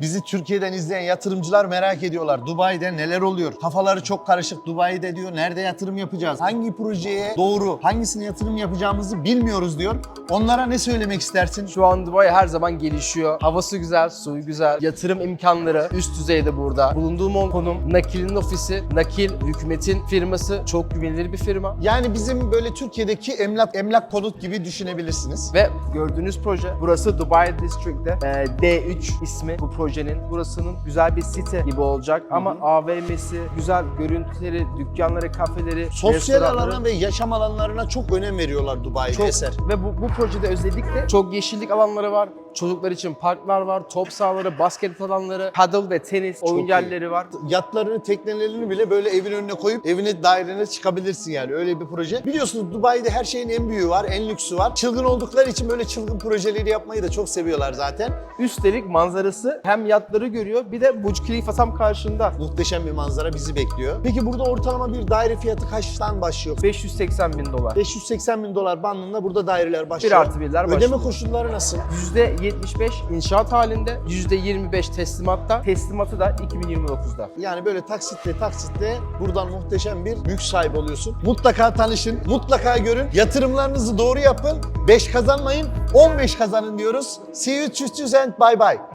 Bizi Türkiye'den izleyen yatırımcılar merak ediyorlar. Dubai'de neler oluyor? Kafaları çok karışık. Dubai'de diyor nerede yatırım yapacağız? Hangi projeye doğru, hangisine yatırım yapacağımızı bilmiyoruz diyor. Onlara ne söylemek istersin? Şu an Dubai her zaman gelişiyor. Havası güzel, suyu güzel. Yatırım imkanları üst düzeyde burada. Bulunduğum o konum nakilin ofisi, nakil hükümetin firması. Çok güvenilir bir firma. Yani bizim böyle Türkiye'deki emlak emlak konut gibi düşünebilirsiniz. Ve gördüğünüz proje burası Dubai District'te e, D3 ismi bu projenin. Burasının güzel bir site gibi olacak ama AVM'si, güzel görüntüleri, dükkanları, kafeleri, Sosyal alana ve yaşam alanlarına çok önem veriyorlar Dubai'de çok eser. ve bu, bu projede özellikle çok yeşillik alanları var. Çocuklar için parklar var, top sahaları, basket alanları, paddle ve tenis oyun iyi. yerleri var. Yatlarını, teknelerini bile böyle evin önüne koyup evine dairene çıkabilirsin yani öyle bir proje. Biliyorsunuz Dubai'de her şeyin en büyüğü var, en lüksü var. Çılgın oldukları için böyle çılgın projeleri yapmayı da çok seviyorlar zaten. Üstelik manzarası hem yatları görüyor bir de Burj Khalifa tam karşında. Muhteşem bir manzara bizi bekliyor. Peki burada ortalama bir daire fiyatı kaçtan başlıyor? 580 bin dolar. 580 bin dolar bandında burada daireler başlıyor. artı birler Ödeme başlıyor. koşulları nasıl? %75 inşaat halinde, %25 teslimatta, teslimatı da 2029'da. Yani böyle taksitle taksitle buradan muhteşem bir mülk sahibi oluyorsun. Mutlaka tanışın, mutlaka görün. Yatırımlarınızı doğru yapın. 5 kazanmayın, 15 kazanın diyoruz. See you, tschüss, tschüss and bye bye.